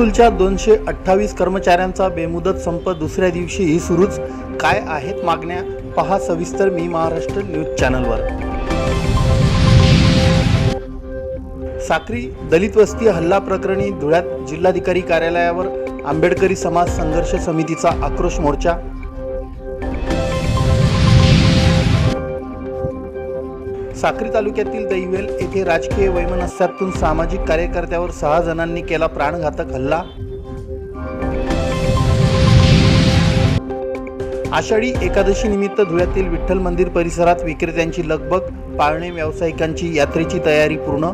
महसूलच्या दोनशे अठ्ठावीस कर्मचाऱ्यांचा बेमुदत संप दुसऱ्या दिवशीही सुरूच. काय आहेत मागण्या? पहा सविस्तर मी महाराष्ट्र न्यूज चॅनलवर. साक्री दलित वस्ती हल्ला प्रकरणी धुळ्यात जिल्हाधिकारी कार्यालयावर आंबेडकरी समाज संघर्ष समितीचा आक्रोश मोर्चा. साक्री तालुक्यातील दैवेल येथे राजकीय वैमनस्यातून सामाजिक कार्यकर्त्यावर सहा जणांनी केला प्राणघातक हल्ला. आषाढी एकादशी निमित्त धुळ्यातील विठ्ठल मंदिर परिसरात विक्रेत्यांची लगबग पाळणे व्यावसायिकांची यात्रेची तयारी पूर्ण.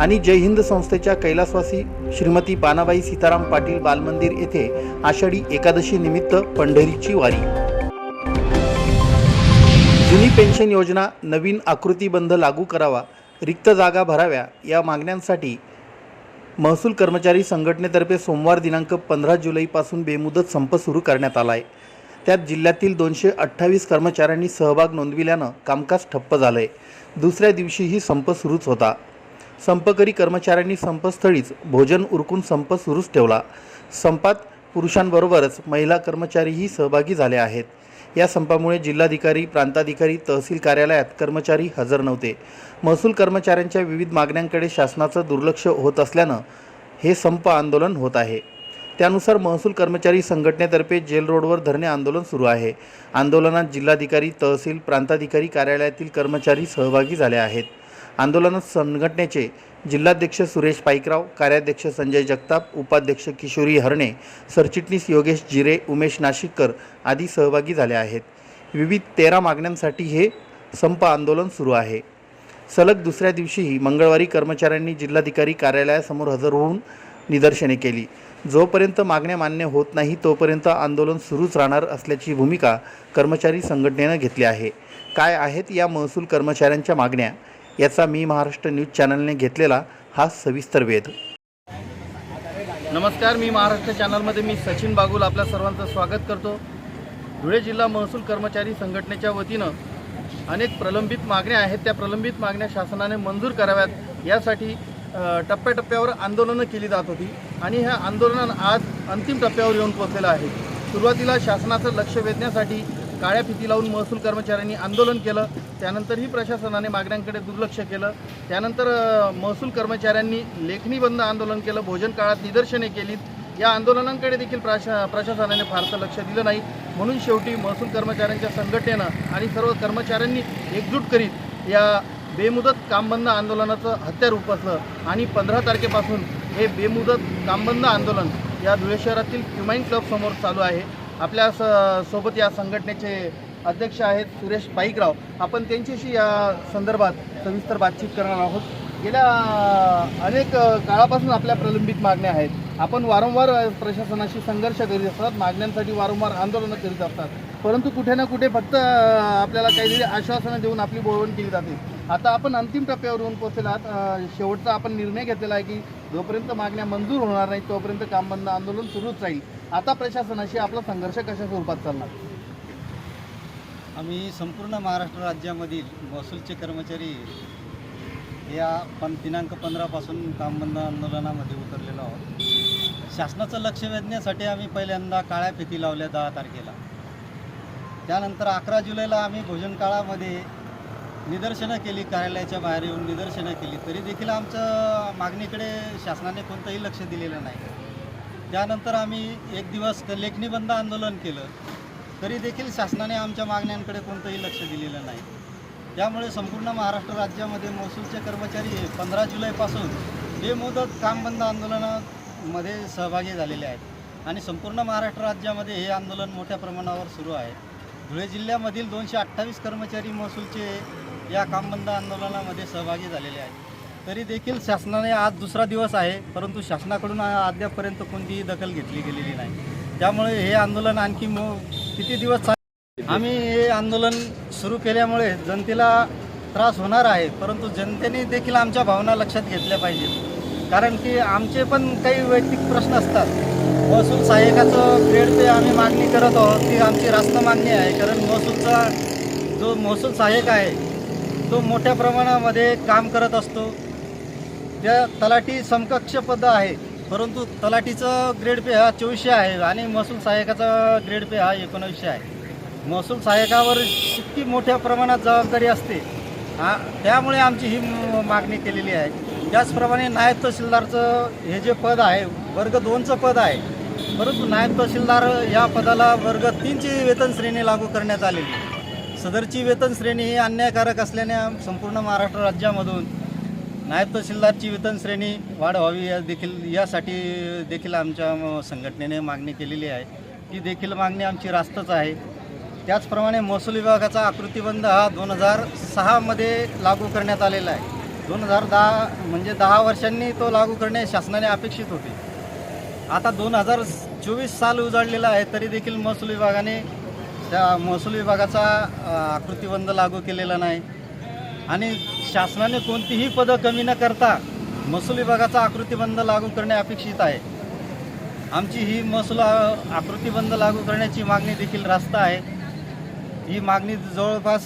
आणि जय हिंद संस्थेच्या कैलासवासी श्रीमती पानाबाई सीताराम पाटील बालमंदिर येथे आषाढी एकादशी निमित्त पंढरीची वारी. जुनी पेन्शन योजना नवीन आकृतीबंध लागू करावा रिक्त जागा भराव्या या मागण्यांसाठी महसूल कर्मचारी संघटनेतर्फे सोमवार दिनांक पंधरा जुलैपासून बेमुदत संप सुरू करण्यात आला आहे त्यात जिल्ह्यातील दोनशे अठ्ठावीस कर्मचाऱ्यांनी सहभाग नोंदविल्यानं कामकाज ठप्प झालं आहे दुसऱ्या दिवशीही संप सुरूच होता. संपकरी कर्मचाऱ्यांनी संपस्थळीच भोजन उरकून संप सुरूच ठेवला. संपात पुरुषांबरोबरच महिला कर्मचारीही सहभागी झाले आहेत. या संपामुळे जिल्हाधिकारी प्रांताधिकारी तहसील कार्यालयात कर्मचारी हजर नव्हते. महसूल कर्मचाऱ्यांच्या विविध मागण्यांकडे शासनाचं दुर्लक्ष होत असल्यानं हे संप आंदोलन होत आहे. त्यानुसार महसूल कर्मचारी संघटनेतर्फे जेल रोडवर धरणे आंदोलन सुरू आहे. आंदोलनात जिल्हाधिकारी तहसील प्रांताधिकारी कार्यालयातील कर्मचारी सहभागी झाले आहेत. आंदोलनात संघटनेचे जिल्हाध्यक्ष सुरेश पाईकराव कार्याध्यक्ष संजय जगताप उपाध्यक्ष किशोरी हरणे सरचिटणीस योगेश जिरे उमेश नाशिककर आदी सहभागी झाले आहेत. विविध तेरा मागण्यांसाठी हे संप आंदोलन सुरू आहे. सलग दुसऱ्या दिवशीही मंगळवारी कर्मचाऱ्यांनी जिल्हाधिकारी कार्यालयासमोर हजर होऊन निदर्शने केली. जोपर्यंत मागण्या मान्य होत नाही तोपर्यंत आंदोलन सुरूच राहणार असल्याची भूमिका कर्मचारी संघटनेनं घेतली आहे. काय आहेत या महसूल कर्मचाऱ्यांच्या मागण्या? याचा मी महाराष्ट्र न्यूज चॅनलने घेतलेला हा सविस्तर वेध. नमस्कार मी महाराष्ट्र चॅनलमध्ये मी सचिन बागुल आपल्या सर्वांचं स्वागत करतो. धुळे जिल्हा महसूल कर्मचारी संघटनेच्या वतीनं अनेक प्रलंबित मागण्या आहेत. त्या प्रलंबित मागण्या शासनाने मंजूर कराव्यात. यासाठी टप्प्याटप्प्यावर आंदोलनं केली जात होती आणि ह्या आंदोलन आज अंतिम टप्प्यावर येऊन पोहोचलेलं आहे. सुरुवातीला शासनाचं लक्ष वेधण्यासाठी काळ्या फिती लावून महसूल कर्मचाऱ्यांनी आंदोलन केलं त्यानंतरही प्रशासनाने मागण्यांकडे दुर्लक्ष केलं त्यानंतर महसूल कर्मचाऱ्यांनी लेखणी बंद आंदोलन केलं भोजन काळात निदर्शने केलीत. या आंदोलनांकडे देखील प्रशा प्रशासनाने फारसं लक्ष दिलं नाही. म्हणून शेवटी महसूल कर्मचाऱ्यांच्या संघटनेनं आणि सर्व कर्मचाऱ्यांनी एकजूट करीत या बेमुदत कामबंद आंदोलनाचं हत्यार उपसलं. आणि पंधरा तारखेपासून हे बेमुदत कामबंद आंदोलन या धुळे शहरातील क्युमाईन क्लबसमोर चालू आहे. आपल्या स सोबत या संघटनेचे अध्यक्ष आहेत सुरेश पाईकराव. आपण त्यांच्याशी या संदर्भात सविस्तर बातचीत करणार आहोत. गेल्या अनेक काळापासून आपल्या प्रलंबित मागण्या आहेत. आपण वारंवार प्रशासनाशी संघर्ष करीत असतात. मागण्यांसाठी वारंवार आंदोलनं करीत असतात. परंतु कुठे ना कुठे फक्त आपल्याला काहीतरी आश्वासनं देऊन आपली बोळवण केली जाते. आता आपण अंतिम टप्प्यावर येऊन पोहोचलेला आहात. शेवटचा आपण निर्णय घेतलेला आहे की जोपर्यंत मागण्या मंजूर होणार नाहीत तोपर्यंत काम बंद आंदोलन सुरूच राहील. आता प्रशासनाशी आपला संघर्ष कशा स्वरूपात चालणार? आम्ही संपूर्ण महाराष्ट्र राज्यामधील महसूलचे कर्मचारी या पण दिनांक पंधरापासून कामबंद आंदोलनामध्ये उतरलेलो आहोत. शासनाचं लक्ष वेधण्यासाठी आम्ही पहिल्यांदा काळ्या फिती लावल्या दहा तारखेला. त्यानंतर अकरा जुलैला आम्ही भोजन काळामध्ये निदर्शनं केली कार्यालयाच्या बाहेर येऊन निदर्शनं केली. तरी देखील आमचं मागणीकडे शासनाने कोणतंही लक्ष दिलेलं नाही. त्यानंतर आम्ही एक दिवस लेखणी बंद आंदोलन केलं. तरी देखील शासनाने आमच्या मागण्यांकडे कोणतंही लक्ष दिलेलं नाही. त्यामुळे संपूर्ण महाराष्ट्र राज्यामध्ये महसूलचे कर्मचारी पंधरा जुलैपासून बेमुदत कामबंद आंदोलनामध्ये सहभागी झालेले आहेत. आणि संपूर्ण महाराष्ट्र राज्यामध्ये हे आंदोलन मोठ्या प्रमाणावर सुरू आहे. धुळे जिल्ह्यामधील दोनशे अठ्ठावीस कर्मचारी महसूलचे या कामबंद आंदोलनामध्ये सहभागी झालेले आहेत. तरी देखील शासनाने आज दुसरा दिवस आहे परंतु शासनाकडून अद्यापपर्यंत कोणतीही दखल घेतली गेलेली नाही. त्यामुळे हे आंदोलन आणखी मो किती दिवस आम्ही हे आंदोलन सुरू केल्यामुळे जनतेला त्रास होणार आहे परंतु जनतेने देखील आमच्या भावना लक्षात घेतल्या पाहिजेत. कारण की आमचे पण काही वैयक्तिक प्रश्न असतात. महसूल सहाय्यकाचं ग्रेड ते आम्ही मागणी करत आहोत ती आमची रास्त मागणी आहे. कारण महसूलचा जो महसूल सहाय्यक आहे तो मोठ्या प्रमाणामध्ये काम करत असतो. त्या तलाठी समकक्ष पद आहे. परंतु तलाठीचं ग्रेड पे हा चोवीसशे आहे आणि महसूल सहाय्यकाचा ग्रेड पे हा एकोणावीसशे आहे. महसूल सहाय्यकावर इतकी मोठ्या प्रमाणात जबाबदारी असते. हा त्यामुळे आमची ही मागणी केलेली आहे. त्याचप्रमाणे नायब तहसीलदारचं हे जे पद आहे वर्ग दोनचं पद आहे. परंतु नायब तहसीलदार या पदाला वर्ग तीनची वेतन श्रेणी लागू करण्यात आलेली सदरची वेतन श्रेणी ही अन्यायकारक असल्याने संपूर्ण महाराष्ट्र राज्यामधून नायब तहसीलदारची वेतन श्रेणी वाढ व्हावी या देखील यासाठी देखील आमच्या संघटनेने मागणी केलेली आहे. ती देखील मागणी आमची रास्तच आहे. त्याचप्रमाणे महसूल विभागाचा आकृतीबंध हा दोन हजार सहामध्ये लागू करण्यात आलेला आहे. दोन हजार दहा म्हणजे दहा वर्षांनी तो लागू करणे शासनाने अपेक्षित होते. आता दोन हजार चोवीस साल उजाडलेला आहे तरी देखील महसूल विभागाने त्या महसूल विभागाचा आकृतीबंध लागू केलेला नाही. आणि शासनाने कोणतीही पदं कमी न करता महसूल विभागाचा आकृतीबंध लागू करणे अपेक्षित आहे. आमची ही महसूल आकृतीबंध लागू करण्याची मागणी देखील रास्त आहे. ही मागणी जवळपास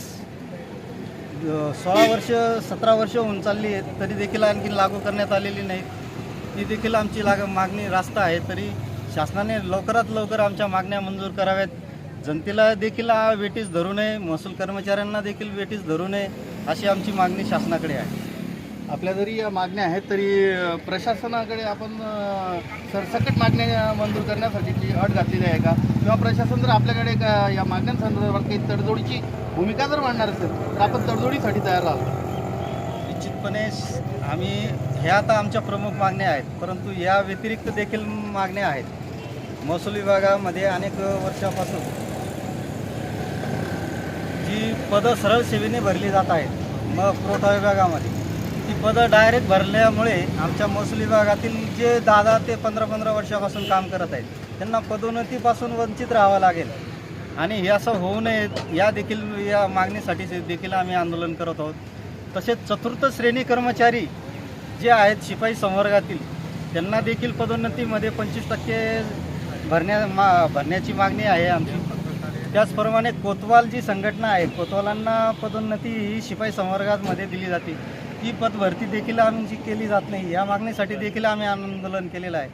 सोळा वर्ष सतरा वर्ष होऊन चालली आहे तरी देखील आणखी लागू करण्यात आलेली नाही. ती देखील आमची लाग मागणी रास्त आहे तरी शासनाने लवकरात लवकर आमच्या मागण्या मंजूर कराव्यात. जनतेला देखील वेटीस धरू नये महसूल कर्मचाऱ्यांना देखील वेटीस धरू नये. अशी आमची मागणी शासनाकडे आहे. आपल्या जरी या मागण्या आहेत तरी प्रशासनाकडे आपण अ, सरसकट मागण्या मंजूर करण्यासाठीची अट घातलेली आहे का? किंवा प्रशासन जर आपल्याकडे का या मागण्यांसंदर्भात काही तडजोडीची भूमिका जर मांडणार असेल तर आपण तडजोडीसाठी तयार राहाल. निश्चितपणे आम्ही ह्या आता आमच्या प्रमुख मागण्या आहेत परंतु या व्यतिरिक्त देखील मागण्या आहेत. महसूल विभागामध्ये अनेक वर्षापासून ती पदं सरळ सेवेने भरली जात आहेत मग पुरवठा विभागामध्ये. ती पदं डायरेक्ट भरल्यामुळे आमच्या महसूल विभागातील जे दहा ते पंधरा पंधरा वर्षापासून काम करत आहेत त्यांना पदोन्नतीपासून वंचित राहावं लागेल. आणि हे असं होऊ नये या देखील या मागणीसाठी देखील आम्ही आंदोलन करत आहोत. तसेच चतुर्थ श्रेणी कर्मचारी जे आहेत शिपाई संवर्गातील त्यांना देखील पदोन्नतीमध्ये पंचवीस टक्के भरण्या मा भरण्याची मागणी आहे आमची. त्याचप्रमाणे कोतवाल जी संघटना आहे कोतवालांना पदोन्नती ही शिपाई संवर्गामध्ये दिली जाते. ती पदभरती देखील आमची केली जात नाही. या मागणीसाठी देखील आम्ही आंदोलन केलेलं आहे.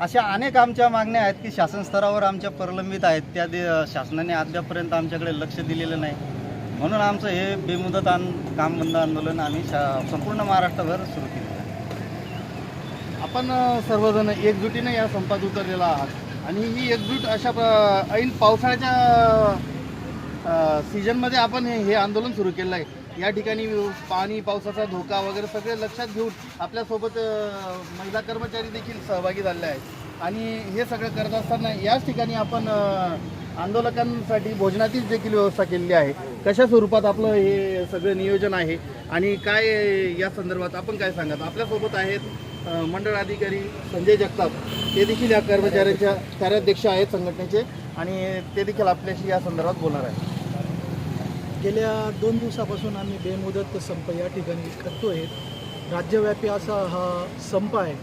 अशा अनेक आमच्या मागण्या आहेत की शासन स्तरावर आमच्या प्रलंबित आहेत. त्या दे शासनाने अद्यापर्यंत आमच्याकडे लक्ष दिलेलं नाही. म्हणून आमचं हे बेमुदत आन काम बंद आंदोलन आम्ही शा संपूर्ण महाराष्ट्रभर सुरू केलं आहे. आपण सर्वजण एकजुटीने या संपात उतरलेला आहात. आणि ही एकजूट अशा ऐन पावसाळ्याच्या सीझनमध्ये आपण हे हे आंदोलन सुरू केलं आहे. या ठिकाणी पाणी पावसाचा धोका वगैरे सगळे लक्षात घेऊन आपल्यासोबत महिला कर्मचारी देखील सहभागी झाले आहेत. आणि हे सगळं करत असताना याच ठिकाणी आपण आंदोलकांसाठी भोजनाचीच देखील व्यवस्था केलेली आहे. कशा स्वरूपात आपलं हे सगळं नियोजन आहे आणि काय या संदर्भात आपण काय सांगत? आपल्यासोबत आहेत मंडळ अधिकारी संजय जगताप ते देखील या कर्मचाऱ्यांच्या कार्याध्यक्ष आहेत संघटनेचे आणि ते देखील आपल्याशी या संदर्भात बोलणार आहेत. गेल्या दोन दिवसापासून आम्ही बेमुदत संप या ठिकाणी करतोय. राज्यव्यापी असा हा संप आहे.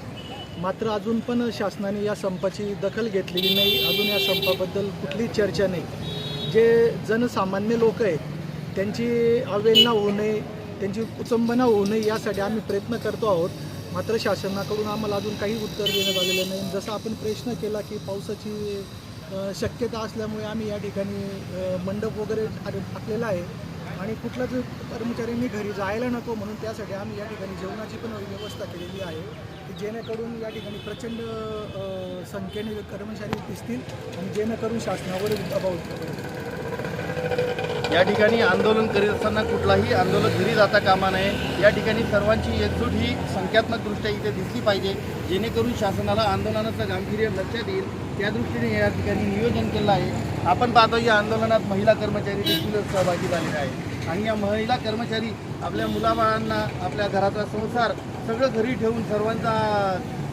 मात्र अजून पण शासनाने या संपाची दखल घेतलेली नाही. अजून या संपाबद्दल कुठली चर्चा नाही. जे जनसामान्य लोक आहेत त्यांची अवहेलना होऊ नये त्यांची कुचंबना होऊ नये यासाठी आम्ही प्रयत्न करतो आहोत. मात्र शासनाकडून आम्हाला अजून काही उत्तर देण्यात आलेलं नाही. जसं आपण प्रश्न केला की पावसाची शक्यता असल्यामुळे आम्ही या ठिकाणी मंडप वगैरे टाकलेला आहे. आणि कुठलाच कर्मचाऱ्यांनी घरी जायला नको म्हणून त्यासाठी आम्ही या ठिकाणी जेवणाची पण व्यवस्था केलेली आहे. की जेणेकरून या ठिकाणी प्रचंड संख्येने कर्मचारी दिसतील आणि जेणेकरून शासनावर दबाव या ठिकाणी आंदोलन करीत असताना कुठलाही आंदोलन घरी जाता कामा नये. या ठिकाणी सर्वांची एकजूट ही संख्यात्मकदृष्ट्या इथे दिसली पाहिजे. जेणेकरून शासनाला आंदोलनाचं गांभीर्य लक्षात येईल. त्या दृष्टीने या ठिकाणी नियोजन केलं आहे. आपण पाहतो या आंदोलनात महिला कर्मचारी देखील सहभागी झालेले आहेत. आणि या महिला कर्मचारी आपल्या मुलाबाळांना आपल्या घराचा संसार सगळं घरी ठेवून सर्वांचा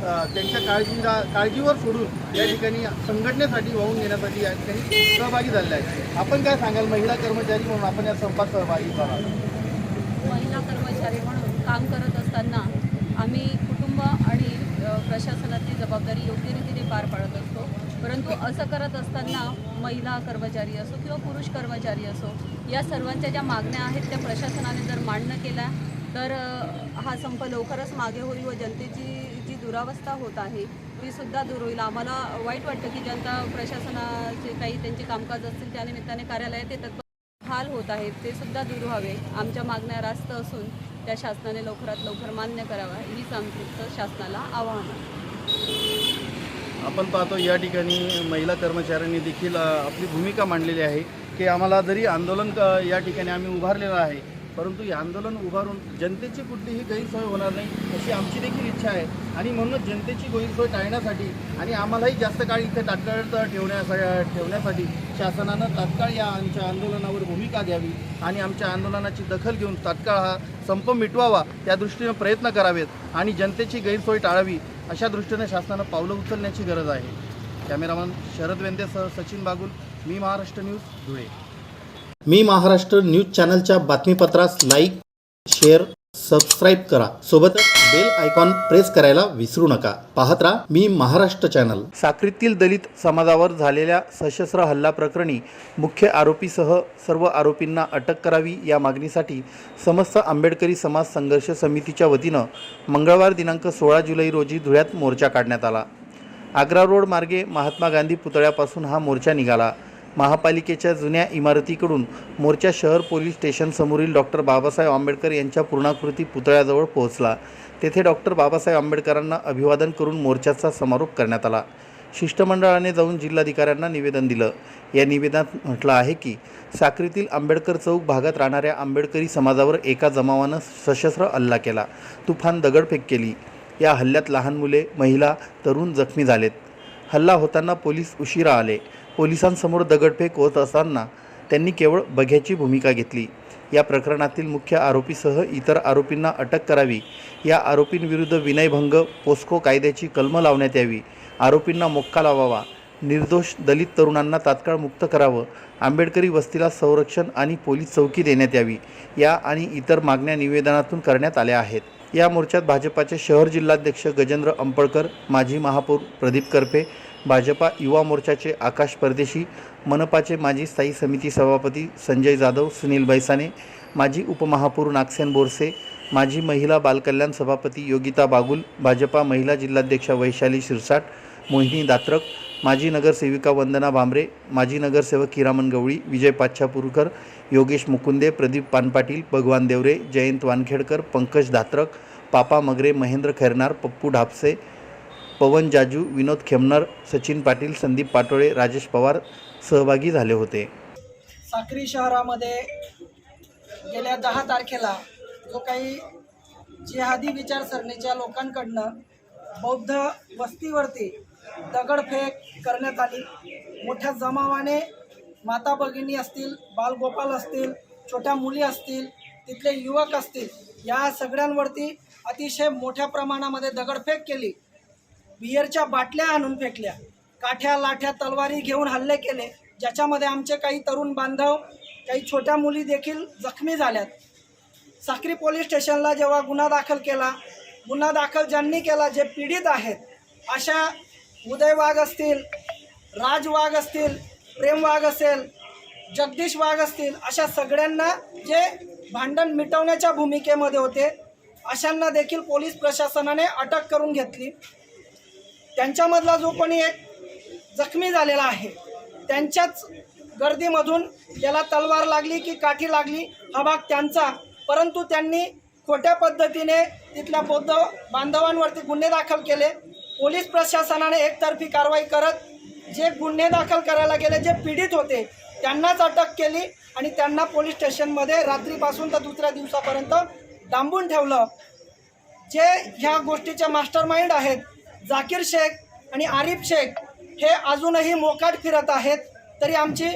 त्यांच्या काळजीला काळजीवर सोडून या ठिकाणी संघटनेसाठी वाहून घेण्यासाठी या ठिकाणी सहभागी झालेले आहेत. आपण काय सांगाल? महिला कर्मचारी म्हणून आपण या संपात सहभागी झाला महिला कर्मचारी म्हणून काम करत असताना आम्ही कुटुंब आणि प्रशासनाची जबाबदारी योग्य रीतीने पार पाडत असतो. परंतु असं करत असताना महिला कर्मचारी असो किंवा पुरुष कर्मचारी असो या सर्वांच्या ज्या मागण्या आहेत त्या प्रशासनाने जर मान्य केल्या तर हा संप लवकरच मागे होईल व जनतेची दुरावस्था होत आहे. ती सुद्धा दूर होईल. आम्हाला वाईट वाटतं की जनता प्रशासनाचे काही त्यांचे कामकाज असतील त्यानिमित्ताने कार्यालयात येतात पण हाल होत आहेत ते सुद्धा दूर व्हावे. आमच्या मागण्या रास्त असून त्या शासनाने लवकरात लवकर मान्य करावा. हीच आमचं शासनाला आव्हान. आहे आपण पाहतो या ठिकाणी महिला कर्मचाऱ्यांनी देखील आपली भूमिका मांडलेली आहे की आम्हाला जरी आंदोलन क- या ठिकाणी आम्ही उभारलेलं आहे परंतु हे आंदोलन उभारून जनतेची कुठलीही गैरसोय होणार नाही अशी आमची देखील इच्छा आहे. आणि म्हणूनच जनतेची गैरसोय टाळण्यासाठी आणि आम्हालाही जास्त काळ इथे तात्काळ ठेवण्यासा ठेवण्यासाठी शासनानं तात्काळ या आमच्या आंदोलनावर भूमिका द्यावी आणि आमच्या आंदोलनाची दखल घेऊन तात्काळ हा संप मिटवावा त्या दृष्टीनं प्रयत्न करावेत आणि जनतेची गैरसोय टाळावी अशा दृष्टीने शासनानं पावलं उचलण्याची गरज आहे. कॅमेरामन शरद वेंदेसह सचिन बागुल मी महाराष्ट्र न्यूज धुळे. मी महाराष्ट्र न्यूज चॅनलच्या बातमीपत्रास लाईक शेअर सबस्क्राईब करा. सोबतच बेल आयकॉन प्रेस करायला विसरू नका. पाहत राहा मी महाराष्ट्र चॅनल. साक्रीतील दलित समाजावर झालेल्या सशस्त्र हल्ला प्रकरणी मुख्य आरोपीसह सर्व आरोपींना अटक करावी या मागणीसाठी समस्त आंबेडकरी समाज संघर्ष समितीच्या वतीनं मंगळवार दिनांक सोळा जुलै रोजी धुळ्यात मोर्चा काढण्यात आला. आग्रा रोड मार्गे महात्मा गांधी पुतळ्यापासून हा मोर्चा निघाला. महापालिकेच्या जुन्या इमारतीकडून मोर्चा शहर पोलीस स्टेशनसमोरील डॉक्टर बाबासाहेब आंबेडकर यांच्या पूर्णाकृती पुतळ्याजवळ पोहोचला. तेथे डॉक्टर बाबासाहेब आंबेडकरांना अभिवादन करून मोर्चाचा समारोप करण्यात आला. शिष्टमंडळाने जाऊन जिल्हाधिकाऱ्यांना निवेदन दिलं. या निवेदनात म्हटलं आहे की साक्रीतील आंबेडकर चौक भागात राहणाऱ्या आंबेडकरी समाजावर एका जमावानं सशस्त्र हल्ला केला. तुफान दगडफेक केली. या हल्ल्यात लहान मुले महिला तरुण जखमी झालेत. हल्ला होताना पोलीस उशिरा आले. पोलिसांसमोर दगडफेक होत असताना त्यांनी केवळ बघ्याची भूमिका घेतली. या प्रकरणातील मुख्य आरोपीसह इतर आरोपींना अटक करावी. या आरोपींविरुद्ध विनयभंग पोस्को कायद्याची कलमं लावण्यात यावी. आरोपींना मोक्का लावावा. निर्दोष दलित तरुणांना तात्काळ मुक्त करावं. आंबेडकरी वस्तीला संरक्षण आणि पोलीस चौकी देण्यात यावी. या आणि इतर मागण्या निवेदनातून करण्यात आल्या आहेत. या मोर्चात भाजपाचे शहर जिल्हाध्यक्ष गजेंद्र अंपळकर माजी महापौर प्रदीप करपे भाजपा युवा मोर्चाचे आकाश परदेशी मनपाचे माजी स्थायी समिती सभापती संजय जाधव सुनील भैसाने माजी उपमहापौर नागसेन बोरसे माजी महिला बालकल्याण सभापती योगिता बागुल भाजपा महिला जिल्हाध्यक्षा वैशाली शिरसाट मोहिनी दात्रक माजी नगरसेविका वंदना भांबरे माजी नगरसेवक किरामन गवळी विजय पाच्छापूरकर योगेश मुकुंदे प्रदीप पानपाटील भगवान देवरे जयंत वानखेडकर पंकज दात्रक पापा मगरे महेंद्र खैरनार पप्पू ढापसे पवन जाजू विनोद खेमनर सचिन पाटील संदीप पाटोळे राजेश पवार सहभागी झाले होते. साक्री शहरामध्ये गेल्या दहा तारखेला जो काही जिहादी विचारसरणीच्या लोकांकडनं बौद्ध वस्तीवरती दगडफेक करण्यात आली. मोठ्या जमावाने माता भगिनी असतील बालगोपाल असतील छोट्या मुली असतील तिथले युवक असतील या सगळ्यांवरती अतिशय मोठ्या प्रमाणामध्ये दगडफेक केली. बियरच्या बाटल्या आणून फेकल्या. काठ्या लाठ्या तलवारी घेऊन हल्ले केले. ज्याच्यामध्ये आमचे काही तरुण बांधव काही छोट्या मुली देखील जखमी झाल्यात. साक्री पोलीस स्टेशनला जेव्हा गुन्हा दाखल केला गुन्हा दाखल ज्यांनी केला जे पीडित आहेत अशा उदय वाघ असतील राज वाघ असतील प्रेम वाघ असेल जगदीश वाघ असतील अशा सगळ्यांना जे भांडण मिटवण्याच्या भूमिकेमध्ये होते अशांना देखील पोलीस प्रशासनाने अटक करून घेतली. त्यांच्यामधला जो कोणी एक जखमी झालेला आहे त्यांच्याच गर्दीमधून त्याला तलवार लागली की काठी लागली हा भाग त्यांचा. परंतु त्यांनी खोट्या पद्धतीने तिथल्या बौद्ध बांधवांवरती गुन्हे दाखल केले. पोलीस प्रशासनाने एकतर्फी कारवाई करत जे गुन्हे दाखल करायला गेले जे पीडित होते त्यांनाच अटक केली आणि त्यांना पोलीस स्टेशनमध्ये रात्रीपासून तर दुसऱ्या दिवसापर्यंत डांबून ठेवलं. जे ह्या गोष्टीचे मास्टर माइंड आहेत जाकीर शेख आणि आरिफ शेख हे अजूनही मोकाट फिरत आहेत. तरी आमची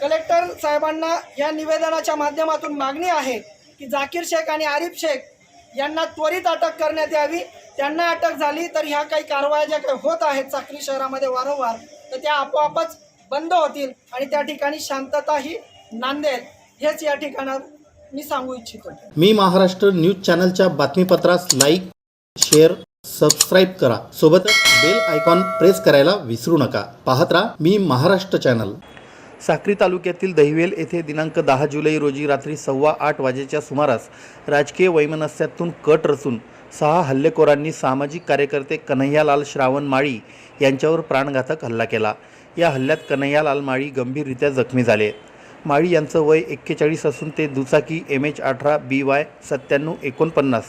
कलेक्टर साहेबांना या निवेदनाच्या माध्यमातून मागणी आहे की जाकीर शेख आणि आरिफ शेख यांना त्वरित अटक करण्यात यावी. त्यांना अटक झाली तर ह्या काही कारवाया ज्या काही होत आहेत चाकरी शहरामध्ये वारंवार तर त्या आपोआपच बंद होतील आणि त्या ठिकाणी शांतताही नांदेल हेच या ठिकाणात मी सांगू इच्छितो. मी महाराष्ट्र न्यूज चॅनलच्या बातमीपत्रास लाईक शेअर सबस्क्राईब करा. सोबतच बेल आयकॉन प्रेस करायला विसरू नका. पाहत राहा मी महाराष्ट्र चॅनल साक्री तालुक्यातील दहिवेल येथे दिनांक दहा जुलै रोजी रात्री सव्वा आठ वाजेच्या सुमारास राजकीय वैमनस्यातून कट रचून सहा हल्लेखोरांनी सामाजिक कार्यकर्ते कन्हैयालाल श्रावण माळी यांच्यावर प्राणघातक हल्ला केला. या हल्ल्यात कन्हैयालाल माळी गंभीररित्या जखमी झाले. माळी यांचं वय एक्केचाळीस असून ते दुचाकी एम एच अठरा बी वाय सत्त्याण्णव एकोणपन्नास.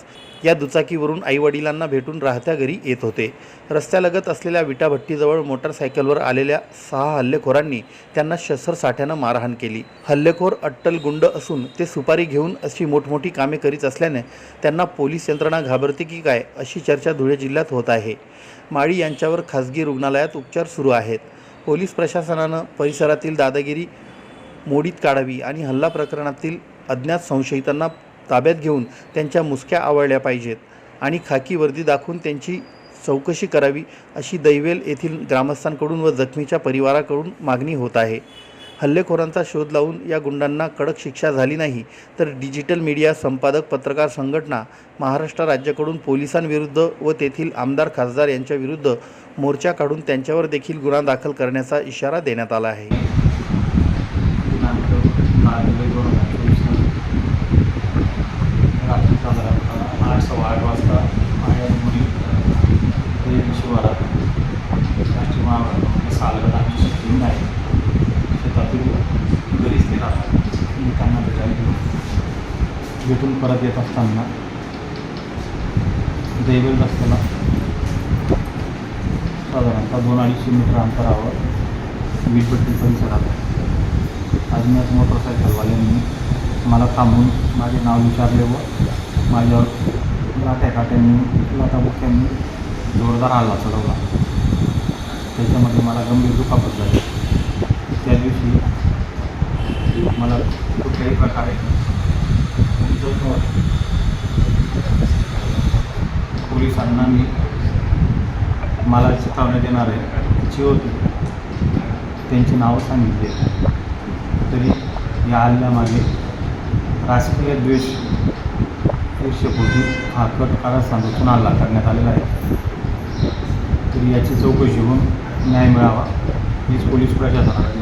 या दुचाकीवरून आईवडिलांना भेटून राहत्या घरी येत होते. रस्त्यालगत असलेल्या विटाभट्टीजवळ मोटारसायकलवर आलेल्या सहा हल्लेखोरांनी त्यांना शस्त्रसाठ्यानं मारहाण केली. हल्लेखोर अट्टल गुंड असून ते सुपारी घेऊन अशी मोठमोठी कामे करीत असल्याने त्यांना पोलीस यंत्रणा घाबरते की काय अशी चर्चा धुळे जिल्ह्यात होत आहे. माळी यांच्यावर खासगी रुग्णालयात उपचार सुरू आहेत. पोलीस प्रशासनानं परिसरातील दादागिरी मोडीत काढावी आणि हल्ला प्रकरणातील अज्ञात संशयितांना ताब्यात घेऊन त्यांच्या मुसक्या आवळल्या पाहिजेत आणि खाकी वर्दी दाखवून त्यांची चौकशी करावी अशी दैवेल येथील ग्रामस्थांकडून व जखमीच्या परिवाराकडून मागणी होत आहे. हल्लेखोरांचा शोध लावून या गुंडांना कडक शिक्षा झाली नाही तर डिजिटल मीडिया संपादक पत्रकार संघटना महाराष्ट्र राज्याकडून पोलिसांविरुद्ध व तेथील आमदार खासदार यांच्याविरुद्ध मोर्चा काढून त्यांच्यावर देखील गुन्हा दाखल करण्याचा इशारा देण्यात आला आहे दिनांक दहा जुलै दोन हजार चोवीस रात्री साधारणतः आठ सव्वा आठ वाजता माझ्या मुली ते शिवारात राष्ट्रीय महामार्गामध्ये सालगड आमची शेती आहे शेतातील घरीच ते राहतात मी त्यांना भेटायला गेलो भेटून परत येत असताना दैवेल रस्त्याला साधारणतः दोन अडीचशे मीटर अंतरावर वीटभट्टी परिसरात अज्ञात मोटरसायकलवाल्यांनी मला थांबून माझे नाव विचारले व माझ्यावर लाट्या काट्यांनी लाटाबुक्यांनी जोरदार हल्ला चढवला. त्याच्यामध्ये मला गंभीर दुखापत झाली. त्या दिवशी मला कुठल्याही प्रकारे पोलिसांना मी मला चिथावण्यात येणारे जी होती त्यांची नावं सांगितली तरी या हल्ल्यामागे राजकीय द्वेष ईर्ष्यपोटी हा कट कारस्थान हल्ला करण्यात आलेला आहे. तरी याची चौकशी होऊन न्याय मिळावा हीच पोलीस प्रशासनाला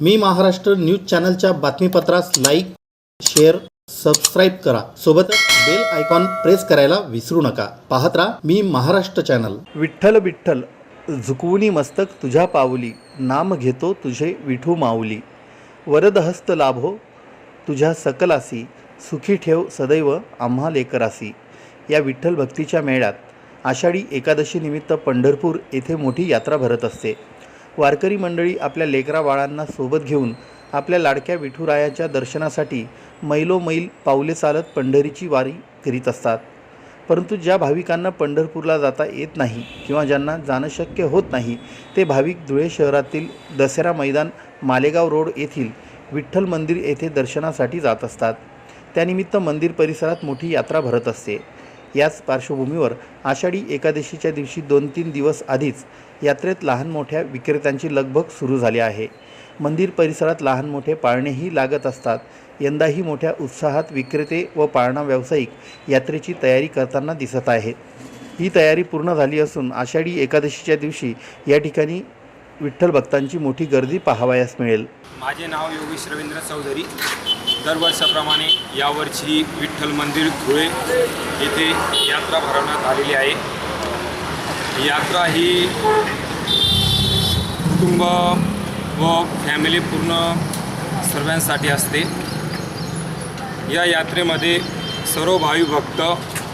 मी महाराष्ट्र न्यूज चॅनलच्या बातमीपत्रास लाईक शेअर सबस्क्राईब करा. सोबतच बेल आयकॉन प्रेस करायला विसरू नका. पाहत राहा मी महाराष्ट्र चॅनल विठ्ठल विठ्ठल झुकवुनी मस्तक तुझ्या पावली नाम घेतो तुझे विठू माऊली. वरदहस्त लाभो तुझ्या सकलासी सुखी ठेव सदैव आम्हा लेकरासी. या विठ्ठल भक्तीच्या मेळ्यात आषाढी एकादशी निमित्त पंढरपूर येथे मोठी यात्रा भरत असते. वारकरी मंडळी आपल्या लेकरा बाळांना सोबत घेऊन आपल्या लाडक्या विठुरायाच्या दर्शनासाठी मैलोमैल पावले चालत पंढरीची वारी करीत असतात. परंतु ज्या भाविकांना पंढरपूरला जाता येत नाही किंवा ज्यांना जाणं शक्य होत नाही ते भाविक धुळे शहरातील दसरा मैदान मालेगाव रोड येथील विठ्ठल मंदिर येथे दर्शनासाठी जात असतात. त्यानिमित्त मंदिर परिसरात मोठी यात्रा भरत असते. याच पार्श्वभूमीवर आषाढी एकादशीच्या दिवशी दोन तीन दिवस आधीच यात्रेत लहान मोठ्या विक्रेत्यांची लगबग सुरू झाली आहे. मंदिर परिसरात लहान मोठे पाळणेही लागत असतात. यंदाही मोठ्या उत्साहात विक्रेते व पाळणा व्यावसायिक यात्रेची तयारी करताना दिसत आहेत. ही तयारी पूर्ण झाली असून आषाढी एकादशीच्या दिवशी या ठिकाणी विठ्ठल भक्तांची मोठी गर्दी पाहावयास मिळेल. माझे नाव योगेश रवींद्र चौधरी. दरवर्षाप्रमाणे यावर्षी विठ्ठल मंदिर धुळे येथे यात्रा भरवण्यात आलेली आहे. यात्रा ही कुटुंब व फॅमिली पूर्ण सर्वांसाठी असते. या यात्रेमध्ये सर्व भावी भक्त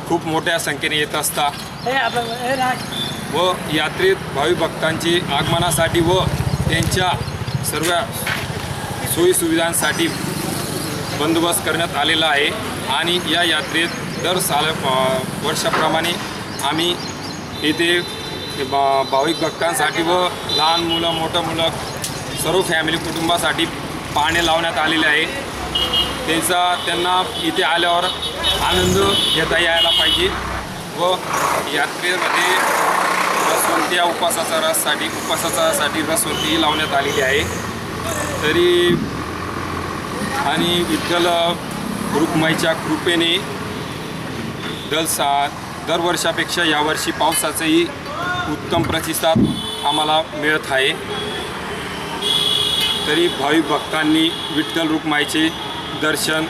खूप मोठ्या संख्येने येत असतात. व यात्रेत भावी भक्तांची आगमनासाठी व त्यांच्या सर्व सोयीसुविधांसाठी बंदोबस्त करण्यात आलेला आहे. आणि या यात्रेत दर साल वर्षाप्रमाणे आम्ही येथे भा- भाविक भक्तांसाठी व लहान मुलं मोठं मुलं सर्व फॅमिली कुटुंबासाठी पाणी लावण्यात आलेले आहे. त्यांचा त्यांना इथे आल्यावर आनंद घेता यायला पाहिजे व यात्रेमध्ये रसवंती या उपवासाचा रससाठी उपवासाचासाठी रसवंतीही लावण्यात आलेली आहे. तरी आणि विठ्ठल रुक्माईच्या कृपेने दर दरवर्षापेक्षा यावर्षी पावसाचाही उत्तम प्रतिसाद आम्हाला मिळत आहे. तरी भाविक भक्तांनी विठ्ठल रुक्माईचे दर्शन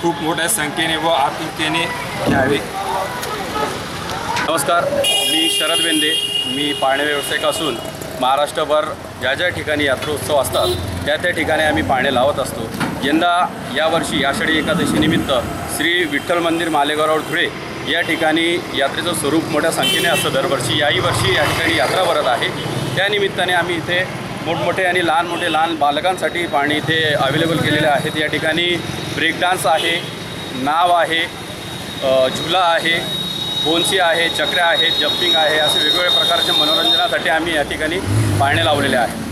खूप मोठ्या संख्येने व आतुरतेने घ्यावे. नमस्कार मी शरद बेंदे. मी पाळणे व्यावसायिक असून महाराष्ट्रभर ज्या ज्या ठिकाणी यात्रोत्सव असतात त्या त्या ठिकाणी आम्ही पाळणे लावत असतो. यंदा यावर्षी आषाढी एकादशीनिमित्त श्री विठ्ठल मंदिर मालेगाव धुळे या ठिकाणी यात्रेचं स्वरूप मोठ्या संख्येने असतं दरवर्षी याही वर्षी या ठिकाणी यात्रा भरत आहे. त्यानिमित्ताने आम्ही इथे मोठमोठे आणि लहान मोठे लहान बालकांसाठी पाणी इथे अवेलेबल केलेले आहेत. या ठिकाणी ब्रेक डान्स आहे नाव आहे झुला आहे बोन्सी आहे चक्र्या आहेत जम्पिंग आहे असे वेगवेगळ्या प्रकारच्या मनोरंजनासाठी आम्ही या ठिकाणी पाळणे लावलेले आहे.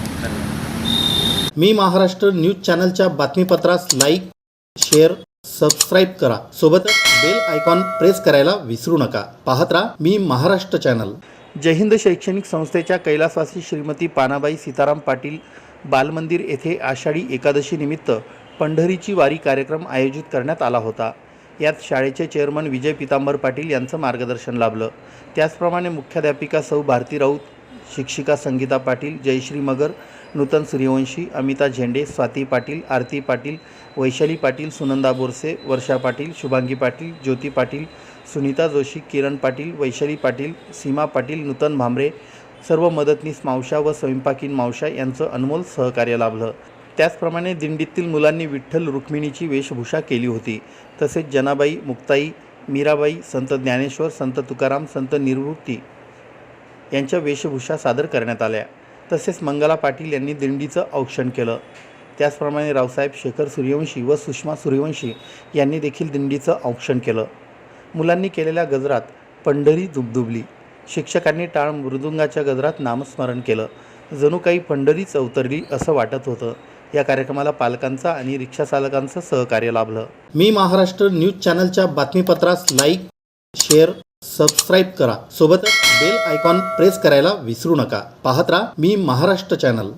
मी महाराष्ट्र न्यूज चॅनलच्या बातमीपत्रास लाईक शेअर सबस्क्राईब करा. सोबतच बेल आयकॉन प्रेस करायला विसरू नका. पाहत राहा मी महाराष्ट्र चॅनल. जय हिंद शैक्षणिक संस्थेच्या कैलासवासी श्रीमती पानाबाई सीताराम पाटील बालमंदिर येथे आषाढी एकादशीनिमित्त पंढरीची वारी कार्यक्रम आयोजित करण्यात आला होता. यात शाळेचे चेअरमन विजय पितांबर पाटील यांचं मार्गदर्शन लाभलं. त्याचप्रमाणे मुख्याध्यापिका सौ भारती राऊत शिक्षिका संगीता पाटील जयश्री मगर नूतन सूर्यवंशी अमिता झेंडे स्वाती पाटील आरती पाटील वैशाली पाटील सुनंदा बोरसे वर्षा पाटील शुभांगी पाटील ज्योती पाटील सुनीता जोशी किरण पाटील वैशाली पाटील सीमा पाटील नूतन भांबरे सर्व मदतनीस मावशा व स्वयंपाकीन मावशा यांचं अनमोल सहकार्य लाभलं. त्याचप्रमाणे दिंडीतील मुलांनी विठ्ठल रुक्मिणीची वेशभूषा केली होती. तसेच जनाबाई मुक्ताई मीराबाई संत ज्ञानेश्वर संत तुकाराम संत निवृत्ती यांच्या वेशभूषा सादर करण्यात आल्या. तसेच मंगला पाटील यांनी दिंडीचं औक्षण केलं. त्याचप्रमाणे रावसाहेब शेखर सूर्यवंशी व सुषमा सूर्यवंशी यांनी देखील दिंडीचं औक्षण केलं. मुलांनी केलेल्या गजरात पंढरी दुबदुबली. शिक्षकांनी टाळ मृदुंगाच्या गजरात नामस्मरण केलं. जणू काही पंढरीच अवतरली असं वाटत होतं. या कार्यक्रमाला पालकांचा आणि रिक्षा चालकांचं सहकार्य लाभलं. मी महाराष्ट्र न्यूज चॅनलच्या बातमीपत्रास लाईक शेअर सबस्क्राईब करा. सोबतच बेल आयकॉन प्रेस करायला विसरू नका. पाहत राहा मी महाराष्ट्र चॅनल.